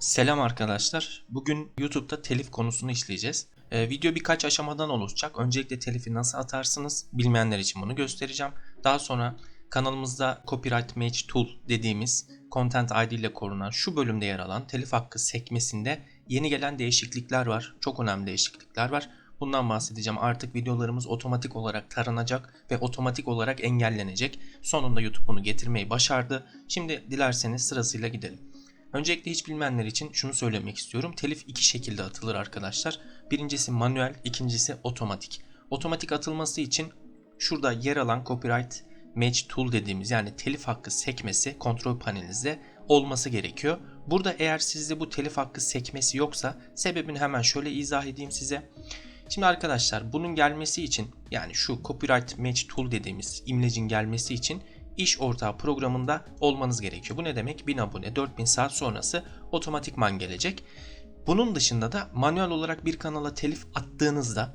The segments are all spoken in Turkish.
Selam arkadaşlar. Bugün YouTube'da telif konusunu işleyeceğiz. Ee, video birkaç aşamadan oluşacak. Öncelikle telifi nasıl atarsınız bilmeyenler için bunu göstereceğim. Daha sonra kanalımızda Copyright Match Tool dediğimiz Content ID ile korunan şu bölümde yer alan telif hakkı sekmesinde yeni gelen değişiklikler var. Çok önemli değişiklikler var. Bundan bahsedeceğim. Artık videolarımız otomatik olarak taranacak ve otomatik olarak engellenecek. Sonunda YouTube bunu getirmeyi başardı. Şimdi dilerseniz sırasıyla gidelim. Öncelikle hiç bilmeyenler için şunu söylemek istiyorum. Telif iki şekilde atılır arkadaşlar. Birincisi manuel, ikincisi otomatik. Otomatik atılması için şurada yer alan Copyright Match Tool dediğimiz yani telif hakkı sekmesi kontrol panelinizde olması gerekiyor. Burada eğer sizde bu telif hakkı sekmesi yoksa sebebini hemen şöyle izah edeyim size. Şimdi arkadaşlar bunun gelmesi için yani şu Copyright Match Tool dediğimiz imlecin gelmesi için iş ortağı programında olmanız gerekiyor. Bu ne demek? 1000 abone 4000 saat sonrası otomatikman gelecek. Bunun dışında da manuel olarak bir kanala telif attığınızda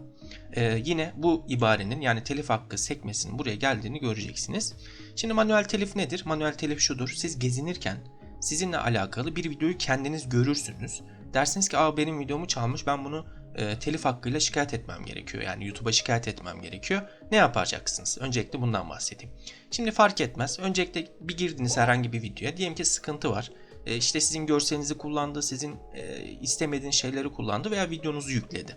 e, yine bu ibarenin yani telif hakkı sekmesinin buraya geldiğini göreceksiniz. Şimdi manuel telif nedir? Manuel telif şudur. Siz gezinirken sizinle alakalı bir videoyu kendiniz görürsünüz. Dersiniz ki Aa, benim videomu çalmış ben bunu e, telif hakkıyla şikayet etmem gerekiyor. Yani YouTube'a şikayet etmem gerekiyor. Ne yapacaksınız? Öncelikle bundan bahsedeyim. Şimdi fark etmez. Öncelikle bir girdiniz herhangi bir videoya. Diyelim ki sıkıntı var. E, işte sizin görselinizi kullandı, sizin e, istemediğiniz şeyleri kullandı veya videonuzu yükledi.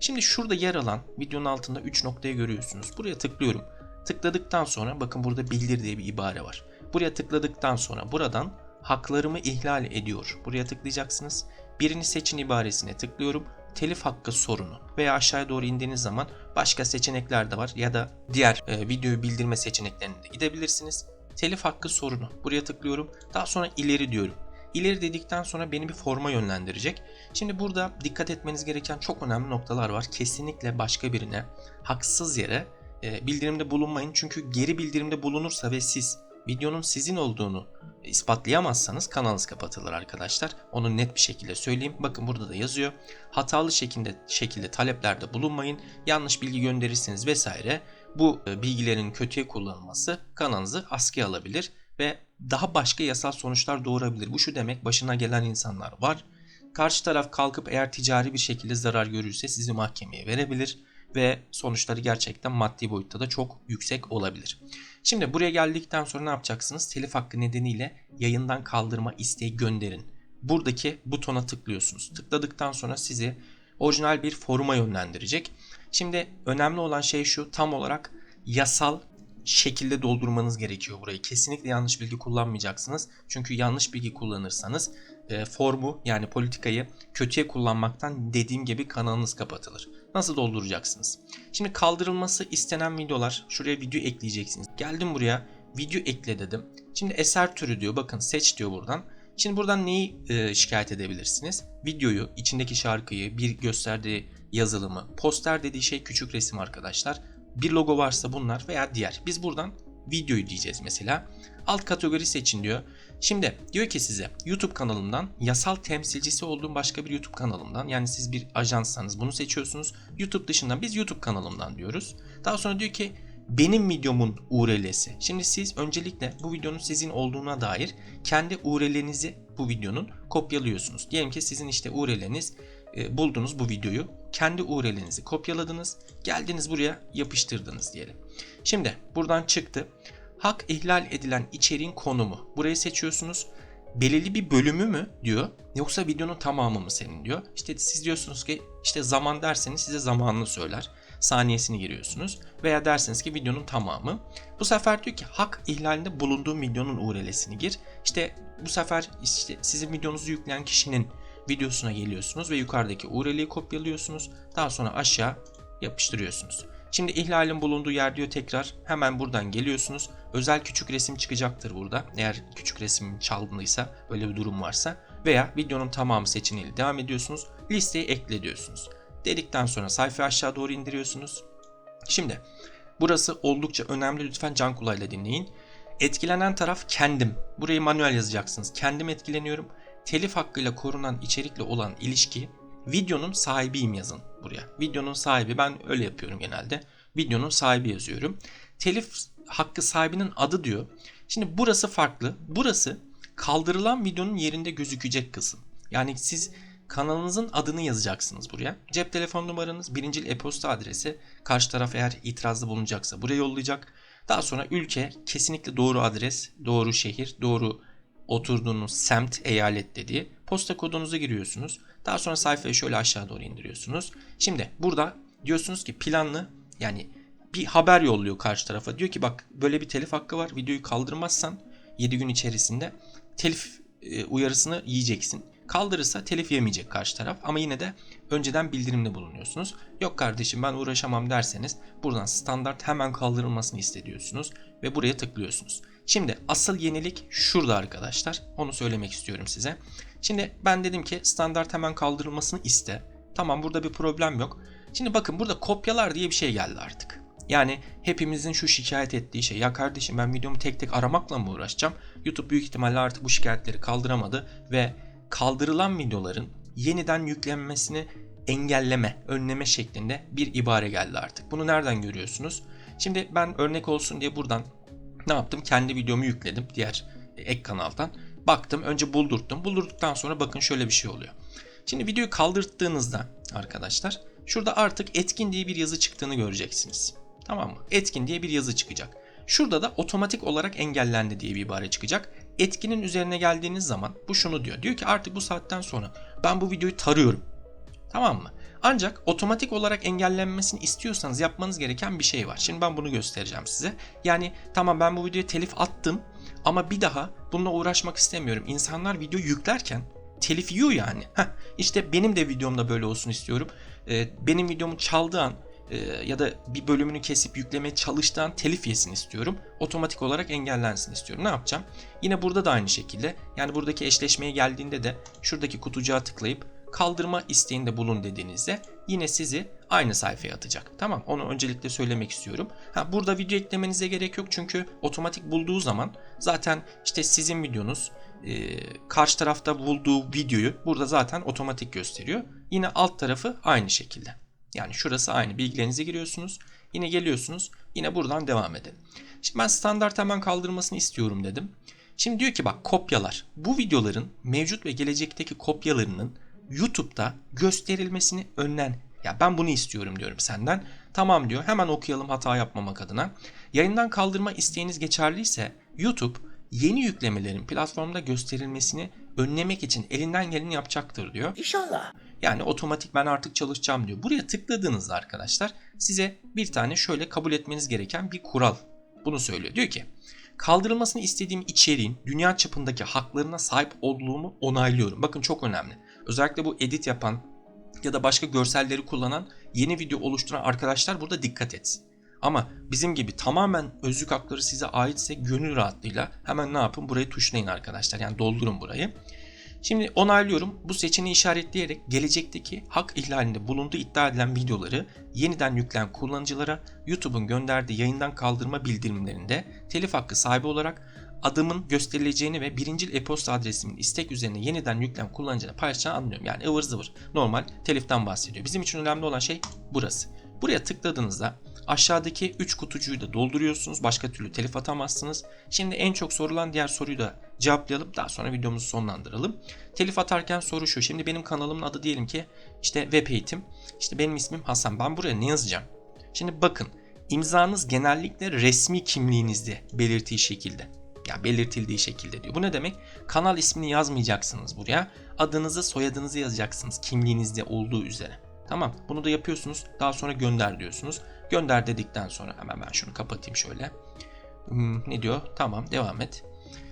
Şimdi şurada yer alan videonun altında 3 noktayı görüyorsunuz. Buraya tıklıyorum. Tıkladıktan sonra bakın burada bildir diye bir ibare var. Buraya tıkladıktan sonra buradan haklarımı ihlal ediyor. Buraya tıklayacaksınız. Birini seçin ibaresine tıklıyorum. Telif hakkı sorunu veya aşağıya doğru indiğiniz zaman başka seçenekler de var ya da diğer e, videoyu bildirme seçeneklerine de gidebilirsiniz. Telif hakkı sorunu. Buraya tıklıyorum. Daha sonra ileri diyorum. İleri dedikten sonra beni bir forma yönlendirecek. Şimdi burada dikkat etmeniz gereken çok önemli noktalar var. Kesinlikle başka birine haksız yere e, bildirimde bulunmayın. Çünkü geri bildirimde bulunursa ve siz videonun sizin olduğunu ispatlayamazsanız kanalınız kapatılır arkadaşlar. Onu net bir şekilde söyleyeyim. Bakın burada da yazıyor. Hatalı şekilde şekilde taleplerde bulunmayın. Yanlış bilgi gönderirseniz vesaire bu e, bilgilerin kötüye kullanılması kanalınızı askıya alabilir ve daha başka yasal sonuçlar doğurabilir. Bu şu demek başına gelen insanlar var. Karşı taraf kalkıp eğer ticari bir şekilde zarar görürse sizi mahkemeye verebilir ve sonuçları gerçekten maddi boyutta da çok yüksek olabilir. Şimdi buraya geldikten sonra ne yapacaksınız? Telif hakkı nedeniyle yayından kaldırma isteği gönderin. Buradaki butona tıklıyorsunuz. Tıkladıktan sonra sizi orijinal bir foruma yönlendirecek. Şimdi önemli olan şey şu tam olarak yasal şekilde doldurmanız gerekiyor burayı. Kesinlikle yanlış bilgi kullanmayacaksınız. Çünkü yanlış bilgi kullanırsanız e, formu yani politikayı kötüye kullanmaktan dediğim gibi kanalınız kapatılır. Nasıl dolduracaksınız? Şimdi kaldırılması istenen videolar. Şuraya video ekleyeceksiniz. Geldim buraya video ekle dedim. Şimdi eser türü diyor. Bakın seç diyor buradan. Şimdi buradan neyi e, şikayet edebilirsiniz? Videoyu, içindeki şarkıyı, bir gösterdiği yazılımı, poster dediği şey küçük resim arkadaşlar. Bir logo varsa bunlar veya diğer. Biz buradan videoyu diyeceğiz mesela. Alt kategori seçin diyor. Şimdi diyor ki size YouTube kanalımdan yasal temsilcisi olduğum başka bir YouTube kanalımdan yani siz bir ajanssanız bunu seçiyorsunuz. YouTube dışından biz YouTube kanalımdan diyoruz. Daha sonra diyor ki benim videomun URL'si. Şimdi siz öncelikle bu videonun sizin olduğuna dair kendi URL'nizi bu videonun kopyalıyorsunuz. Diyelim ki sizin işte URL'niz e, buldunuz bu videoyu. Kendi URL'nizi kopyaladınız. Geldiniz buraya yapıştırdınız diyelim. Şimdi buradan çıktı. Hak ihlal edilen içeriğin konumu. Burayı seçiyorsunuz. Belirli bir bölümü mü diyor yoksa videonun tamamı mı senin diyor. İşte siz diyorsunuz ki işte zaman derseniz size zamanını söyler. Saniyesini giriyorsunuz veya dersiniz ki videonun tamamı. Bu sefer diyor ki hak ihlalinde bulunduğu videonun URL'sini gir. İşte bu sefer işte sizin videonuzu yükleyen kişinin videosuna geliyorsunuz ve yukarıdaki URL'yi kopyalıyorsunuz. Daha sonra aşağı yapıştırıyorsunuz. Şimdi ihlalin bulunduğu yer diyor tekrar hemen buradan geliyorsunuz. Özel küçük resim çıkacaktır burada. Eğer küçük resim çalındıysa öyle bir durum varsa veya videonun tamamı seçeneğiyle devam ediyorsunuz. Listeyi ekle diyorsunuz. Dedikten sonra sayfayı aşağı doğru indiriyorsunuz. Şimdi burası oldukça önemli lütfen can kulağıyla dinleyin. Etkilenen taraf kendim. Burayı manuel yazacaksınız. Kendim etkileniyorum. Telif hakkıyla korunan içerikle olan ilişki videonun sahibiyim yazın buraya. Videonun sahibi ben öyle yapıyorum genelde. Videonun sahibi yazıyorum. Telif hakkı sahibinin adı diyor. Şimdi burası farklı. Burası kaldırılan videonun yerinde gözükecek kısım. Yani siz kanalınızın adını yazacaksınız buraya. Cep telefon numaranız, birincil e-posta adresi. Karşı taraf eğer itirazda bulunacaksa buraya yollayacak. Daha sonra ülke kesinlikle doğru adres, doğru şehir, doğru oturduğunuz semt, eyalet dediği posta kodunuzu giriyorsunuz. Daha sonra sayfayı şöyle aşağı doğru indiriyorsunuz. Şimdi burada diyorsunuz ki planlı yani bir haber yolluyor karşı tarafa. Diyor ki bak böyle bir telif hakkı var. Videoyu kaldırmazsan 7 gün içerisinde telif e, uyarısını yiyeceksin. Kaldırırsa telif yemeyecek karşı taraf ama yine de önceden bildirimde bulunuyorsunuz. Yok kardeşim ben uğraşamam derseniz buradan standart hemen kaldırılmasını istediyorsunuz ve buraya tıklıyorsunuz. Şimdi asıl yenilik şurada arkadaşlar. Onu söylemek istiyorum size. Şimdi ben dedim ki standart hemen kaldırılmasını iste. Tamam burada bir problem yok. Şimdi bakın burada kopyalar diye bir şey geldi artık. Yani hepimizin şu şikayet ettiği şey ya kardeşim ben videomu tek tek aramakla mı uğraşacağım? YouTube büyük ihtimalle artık bu şikayetleri kaldıramadı ve kaldırılan videoların yeniden yüklenmesini engelleme, önleme şeklinde bir ibare geldi artık. Bunu nereden görüyorsunuz? Şimdi ben örnek olsun diye buradan ne yaptım? Kendi videomu yükledim diğer e, ek kanaldan. Baktım önce buldurttum. Buldurduktan sonra bakın şöyle bir şey oluyor. Şimdi videoyu kaldırttığınızda arkadaşlar şurada artık etkin diye bir yazı çıktığını göreceksiniz. Tamam mı? Etkin diye bir yazı çıkacak. Şurada da otomatik olarak engellendi diye bir ibare çıkacak. Etkinin üzerine geldiğiniz zaman bu şunu diyor. Diyor ki artık bu saatten sonra ben bu videoyu tarıyorum. Tamam mı? Ancak otomatik olarak engellenmesini istiyorsanız yapmanız gereken bir şey var. Şimdi ben bunu göstereceğim size. Yani tamam ben bu videoya telif attım ama bir daha bununla uğraşmak istemiyorum. İnsanlar video yüklerken telif yiyor yani. Heh, işte benim de videomda böyle olsun istiyorum. Ee, benim videomu çaldığı an e, ya da bir bölümünü kesip yüklemeye çalıştığı an telif yesin istiyorum. Otomatik olarak engellensin istiyorum. Ne yapacağım? Yine burada da aynı şekilde. Yani buradaki eşleşmeye geldiğinde de şuradaki kutucuğa tıklayıp kaldırma isteğinde bulun dediğinizde yine sizi aynı sayfaya atacak. Tamam onu öncelikle söylemek istiyorum. Ha, burada video eklemenize gerek yok çünkü otomatik bulduğu zaman zaten işte sizin videonuz e, karşı tarafta bulduğu videoyu burada zaten otomatik gösteriyor. Yine alt tarafı aynı şekilde. Yani şurası aynı bilgilerinizi giriyorsunuz. Yine geliyorsunuz. Yine buradan devam edelim. Şimdi ben standart hemen kaldırmasını istiyorum dedim. Şimdi diyor ki bak kopyalar. Bu videoların mevcut ve gelecekteki kopyalarının YouTube'da gösterilmesini önlen. Ya ben bunu istiyorum diyorum senden. Tamam diyor. Hemen okuyalım hata yapmamak adına. Yayından kaldırma isteğiniz geçerliyse YouTube yeni yüklemelerin platformda gösterilmesini önlemek için elinden geleni yapacaktır diyor. İnşallah. Yani otomatik ben artık çalışacağım diyor. Buraya tıkladığınızda arkadaşlar size bir tane şöyle kabul etmeniz gereken bir kural. Bunu söylüyor. Diyor ki kaldırılmasını istediğim içeriğin dünya çapındaki haklarına sahip olduğumu onaylıyorum. Bakın çok önemli. Özellikle bu edit yapan ya da başka görselleri kullanan yeni video oluşturan arkadaşlar burada dikkat etsin. Ama bizim gibi tamamen özlük hakları size aitse gönül rahatlığıyla hemen ne yapın? Burayı tuşlayın arkadaşlar. Yani doldurun burayı. Şimdi onaylıyorum. Bu seçeneği işaretleyerek gelecekteki hak ihlalinde bulunduğu iddia edilen videoları yeniden yükleyen kullanıcılara YouTube'un gönderdiği yayından kaldırma bildirimlerinde telif hakkı sahibi olarak adımın gösterileceğini ve birincil e-posta adresimin istek üzerine yeniden yüklen kullanıcıyla paylaşacağını anlıyorum. Yani ıvır zıvır normal teliften bahsediyor. Bizim için önemli olan şey burası. Buraya tıkladığınızda aşağıdaki 3 kutucuğu da dolduruyorsunuz. Başka türlü telif atamazsınız. Şimdi en çok sorulan diğer soruyu da cevaplayalım. Daha sonra videomuzu sonlandıralım. Telif atarken soru şu. Şimdi benim kanalımın adı diyelim ki işte web eğitim. İşte benim ismim Hasan. Ben buraya ne yazacağım? Şimdi bakın imzanız genellikle resmi kimliğinizde belirttiği şekilde. Ya belirtildiği şekilde diyor. Bu ne demek? Kanal ismini yazmayacaksınız buraya. Adınızı, soyadınızı yazacaksınız kimliğinizde olduğu üzere. Tamam. Bunu da yapıyorsunuz. Daha sonra gönder diyorsunuz. Gönder dedikten sonra hemen ben şunu kapatayım şöyle. Hmm, ne diyor? Tamam devam et.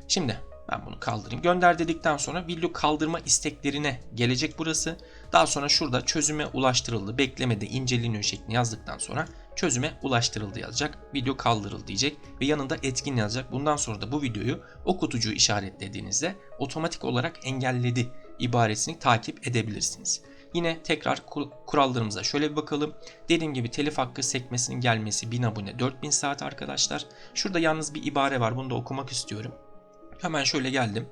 Şimdi ben bunu kaldırayım. Gönder dedikten sonra video kaldırma isteklerine gelecek burası. Daha sonra şurada çözüme ulaştırıldı. Beklemede inceleniyor şeklini yazdıktan sonra çözüme ulaştırıldı yazacak. Video kaldırıldı diyecek ve yanında etkin yazacak. Bundan sonra da bu videoyu o kutucuğu işaretlediğinizde otomatik olarak engelledi ibaresini takip edebilirsiniz. Yine tekrar kurallarımıza şöyle bir bakalım. Dediğim gibi telif hakkı sekmesinin gelmesi 1000 abone 4000 saat arkadaşlar. Şurada yalnız bir ibare var bunu da okumak istiyorum. Hemen şöyle geldim.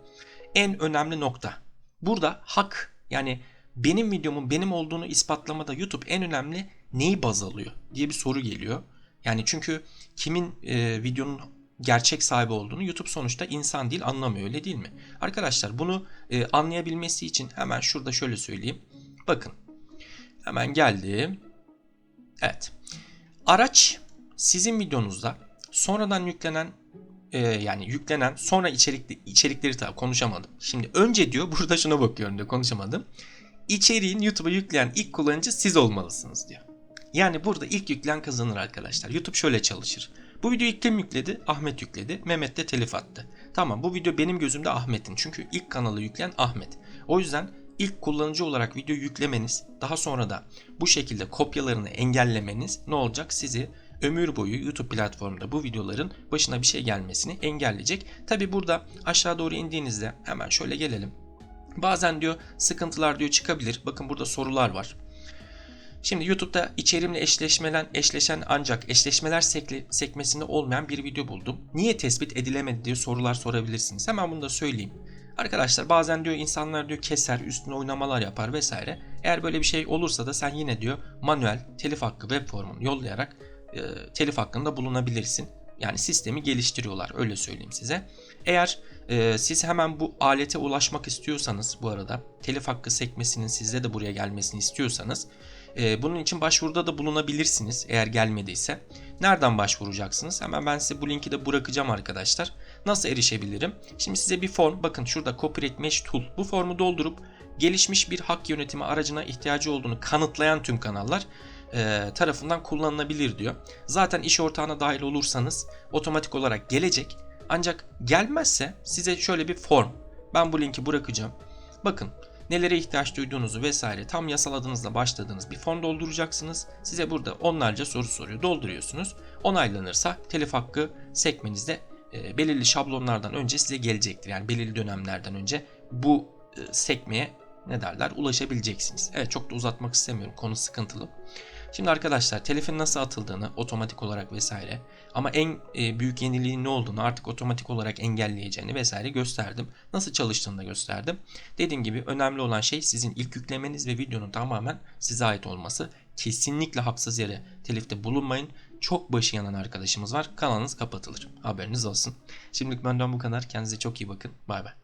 En önemli nokta. Burada hak yani benim videomun benim olduğunu ispatlamada YouTube en önemli neyi baz alıyor diye bir soru geliyor. Yani çünkü kimin e, videonun gerçek sahibi olduğunu YouTube sonuçta insan değil anlamıyor öyle değil mi? Arkadaşlar bunu e, anlayabilmesi için hemen şurada şöyle söyleyeyim. Bakın hemen geldim. Evet. Araç sizin videonuzda sonradan yüklenen e, yani yüklenen sonra içerikli içerikleri tabii konuşamadım. Şimdi önce diyor burada şuna bakıyorum diyor konuşamadım. İçeriğin YouTube'a yükleyen ilk kullanıcı siz olmalısınız diyor. Yani burada ilk yükleyen kazanır arkadaşlar. YouTube şöyle çalışır. Bu videoyu kim yükledi? Ahmet yükledi. Mehmet de telif attı. Tamam bu video benim gözümde Ahmet'in. Çünkü ilk kanalı yükleyen Ahmet. O yüzden ilk kullanıcı olarak video yüklemeniz, daha sonra da bu şekilde kopyalarını engellemeniz ne olacak? Sizi ömür boyu YouTube platformunda bu videoların başına bir şey gelmesini engelleyecek. Tabi burada aşağı doğru indiğinizde hemen şöyle gelelim. Bazen diyor sıkıntılar diyor çıkabilir. Bakın burada sorular var. Şimdi YouTube'da içerimle eşleşmelen, eşleşen ancak eşleşmeler sekli, sekmesinde olmayan bir video buldum. Niye tespit edilemedi diye sorular sorabilirsiniz. Hemen bunu da söyleyeyim. Arkadaşlar bazen diyor insanlar diyor keser, üstüne oynamalar yapar vesaire. Eğer böyle bir şey olursa da sen yine diyor manuel telif hakkı web formunu yollayarak e, telif hakkında bulunabilirsin. Yani sistemi geliştiriyorlar öyle söyleyeyim size. Eğer e, siz hemen bu alete ulaşmak istiyorsanız bu arada telif hakkı sekmesinin sizde de buraya gelmesini istiyorsanız e, bunun için başvuruda da bulunabilirsiniz eğer gelmediyse. Nereden başvuracaksınız? Hemen ben size bu linki de bırakacağım arkadaşlar. Nasıl erişebilirim? Şimdi size bir form bakın şurada Copyright Mesh Tool. Bu formu doldurup gelişmiş bir hak yönetimi aracına ihtiyacı olduğunu kanıtlayan tüm kanallar e, tarafından kullanılabilir diyor. Zaten iş ortağına dahil olursanız otomatik olarak gelecek. Ancak gelmezse size şöyle bir form. Ben bu linki bırakacağım. Bakın nelere ihtiyaç duyduğunuzu vesaire tam yasal adınızla başladığınız bir form dolduracaksınız. Size burada onlarca soru soruyor. Dolduruyorsunuz. Onaylanırsa telif hakkı sekmenizde e, belirli şablonlardan önce size gelecektir. Yani belirli dönemlerden önce bu e, sekmeye ne derler ulaşabileceksiniz. Evet çok da uzatmak istemiyorum. Konu sıkıntılı. Şimdi arkadaşlar telifin nasıl atıldığını otomatik olarak vesaire ama en e, büyük yeniliğin ne olduğunu artık otomatik olarak engelleyeceğini vesaire gösterdim. Nasıl çalıştığını da gösterdim. Dediğim gibi önemli olan şey sizin ilk yüklemeniz ve videonun tamamen size ait olması. Kesinlikle haksız yere telifte bulunmayın. Çok başı yanan arkadaşımız var. Kanalınız kapatılır. Haberiniz olsun. Şimdilik benden bu kadar. Kendinize çok iyi bakın. Bay bay.